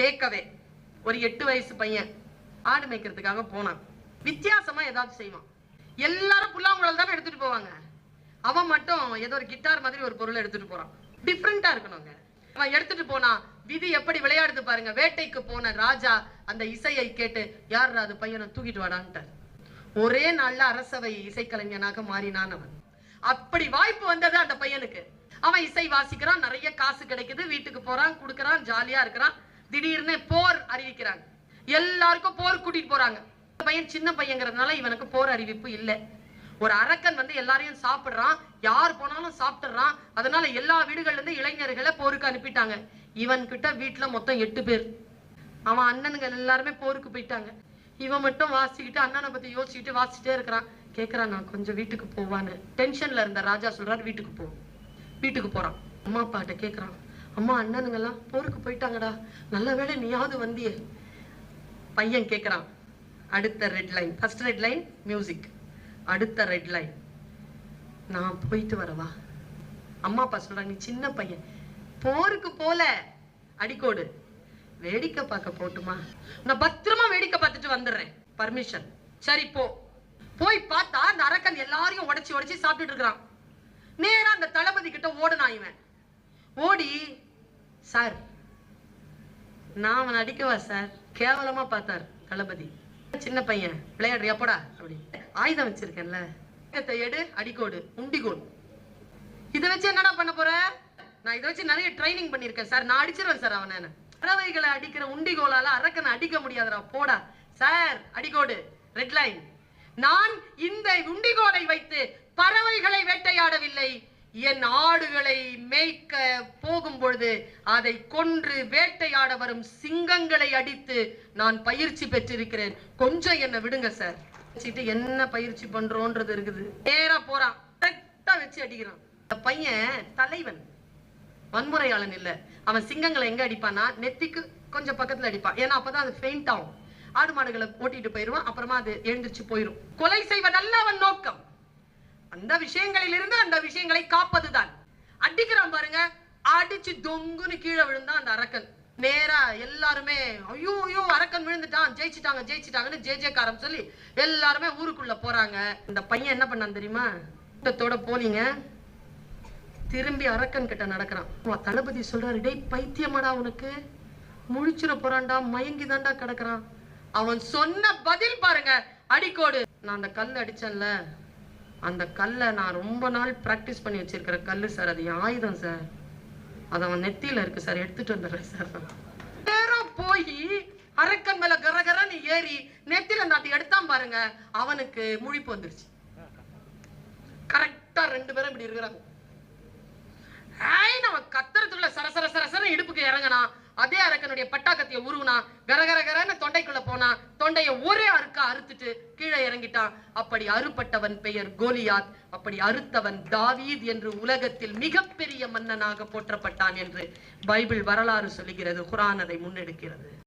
டேக்கவே ஒரு எட்டு வயசு பையன். ஆடு மேய்க்கிறதுக்காக போனான். வித்தியாசமா ஏதாவது செய்வான். எல்லாரும் புல்லாங்குழல் தானே எடுத்துட்டு போவாங்க. அவன் மட்டும் ஏதோ ஒரு கிட்டார் மாதிரி ஒரு பொருளை எடுத்துட்டு போறான். டிஃப்ரெண்டா இருக்கணுங்க. அவன் எடுத்துட்டு போனா விதி எப்படி விளையாடுது பாருங்க. வேட்டைக்கு போன ராஜா அந்த இசையை கேட்டு யார் அது பையனை தூக்கிட்டு வாடான்ட்டார். ஒரே நாள்ல அரசவை இசைக்கலைஞனாக மாறினான் அவன். அப்படி வாய்ப்பு வந்தது அந்த பையனுக்கு. அவன் இசை வாசிக்கிறான் நிறைய காசு கிடைக்குது வீட்டுக்கு போறான் கொடுக்கறான் ஜாலியா இருக்கிறான். திடீர்னு போர் அறிவிக்கிறாங்க. எல்லாருக்கும் போர் கூட்டிட்டு போறாங்க. பையன் சின்ன பையங்கிறதுனால இவனுக்கு போர் அறிவிப்பு இல்லை. ஒரு அரக்கன் வந்து எல்லாரையும் சாப்பிடுறான் யார் போனாலும் சாப்பிட்டுறான். அதனால எல்லா வீடுகள்ல இருந்து இளைஞர்களை போருக்கு அனுப்பிட்டாங்க. இவன் கிட்ட வீட்டுல மொத்தம் எட்டு பேர். அவன் அண்ணனுங்க எல்லாருமே போருக்கு போயிட்டாங்க. இவன் மட்டும் வாசிக்கிட்டு அண்ணனை பத்தி யோசிச்சுட்டு வாசிச்சுட்டே இருக்கிறான். கேக்குறான் நான் கொஞ்சம் வீட்டுக்கு போவான்னு. டென்ஷன்ல இருந்த ராஜா சொல்றாரு வீட்டுக்கு போ. வீட்டுக்கு போறான். அம்மா அப்பாட்ட கேக்குறான். அம்மா அண்ணனுங்கெல்லாம் போருக்கு போயிட்டாங்கடா. நல்ல வேலை நீயாவது வந்தியே. பையன் கேட்குறான் அடுத்த red line first red line music அடுத்த ரெட் லைன் நான் போயிட்டு வரவா? அம்மா அப்பா சொல்கிறாங்க நீ சின்ன பையன். போருக்கு போல. அடிக்கோடு. வேடிக்கை பார்க்க போட்டுமா? நான் பத்திரமா வேடிக்கை பார்த்துட்டு வந்துடுறேன். பர்மிஷன் சரி போ. போய் பார்த்தா அந்த அரக்கன் எல்லாரையும் உடச்சி உடச்சி சாப்பிட்டுட்டு இருக்கிறான். நேரா அந்த தளபதி கிட்ட ஓடுனான் இவன். ஓடி சார் நான் அவனை அடிக்கவா சார்? கேவலமா பார்த்தார் தளபதி. சின்ன பையன் விளையாடுறியா போடா அப்படி ஆயுதம் வச்சிருக்கேன்ல. எடு அடிக்கோடு உண்டிகோடு. இதை வச்சு என்னடா பண்ண போற? நான் இதை வச்சு நிறைய ட்ரைனிங் பண்ணிருக்கேன் சார். நான் அடிச்சிருவேன் சார் அவனை. பறவைகளை அடிக்கிற உண்டிகோலால அரக்கனை அடிக்க முடியாதுடா போடா. சார் அடிக்கோடு ரெட் லைன் நான் இந்த உண்டிகோலை வைத்து என் ஆடுகளை மேய்க்க போகும் பொழுது அதை கொன்று வேட்டையாட வரும் சிங்கங்களை அடித்து நான் பயிற்சி பெற்றிருக்கிறேன். கொஞ்சம் என்னை விடுங்க சார் வச்சுட்டு என்ன பயிற்சி பண்றோன்றது இருக்குது. நேரா போறான் கரெக்டா வச்சு அடிக்கிறான். பையன் தலைவன். வன்முறையாளன் இல்ல. அவன் சிங்கங்களை எங்க அடிப்பான்னா நெத்திக்கு கொஞ்சம் பக்கத்துல அடிப்பான். ஏன்னா அப்பதான் அது ஃபெயிண்ட் ஆகும். ஆடு மாடுகளை ஓட்டிட்டு போயிருவான் அப்புறமா அது எழுந்திரிச்சு போயிரும். கொலை செய்வதல்ல அவன் நோக்கம். அந்த விஷயங்களில் இருந்து அந்த விஷயங்களை காப்பதுதான். அடிக்கிறான் பாருங்க அடிச்சு தொங்குன்னு கீழே விழுந்தான் அந்த அரக்கன். நேரா எல்லாருமே ஐயோ ஐயோ அரக்கன் விழுந்துட்டான் ஜெயிச்சுட்டாங்க ஜெயிச்சிட்டாங்கன்னு ஜே ஜேக்காரம் சொல்லி எல்லாருமே ஊருக்குள்ள போறாங்க. இந்த பையன் என்ன பண்ணான் தெரியுமா? கூட்டத்தோட போனீங்க. திரும்பி அரக்கன் கிட்ட நடக்கிறான். உன் தளபதி சொல்றாரு டேய் பைத்தியமாடா உனக்கு. முழிச்சிட போறான்டா மயங்கி தாண்டா கிடக்குறான். அவன் சொன்ன பதில் பாருங்க அடிக்கோடு. நான் அந்த கல் அடிச்சேன்ல அந்த கல்லை நான் ரொம்ப நாள் ப்ராக்டிஸ் பண்ணி வச்சிருக்கிற கல் சார் அது ஆயுதம் சார் அது அவன் நெத்தியில இருக்கு சார் எடுத்துட்டு வந்துடுறேன் சார் நேரம் போய் அரக்கன் மேல கரகரன்னு ஏறி நெத்தியில அந்த அதை எடுத்தான் பாருங்க அவனுக்கு முழிப்பு வந்துருச்சு. கரெக்டா ரெண்டு பேரும் இப்படி இருக்கிறாங்க. அதே அரக்கனுடைய பட்டாக்கத்தைய உருவுனா கரகரகரன்னு தொண்டைக்குள்ள போனா தொண்டைய ஒரே அறுக்கா அறுத்துட்டு கீழே இறங்கிட்டான். அப்படி அறுபட்டவன் பெயர் கோலியாத். அப்படி அறுத்தவன் தாவீத் என்று உலகத்தில் மிகப்பெரிய மன்னனாக போற்றப்பட்டான் என்று பைபிள் வரலாறு சொல்லுகிறது குரான் அதை முன்னெடுக்கிறது.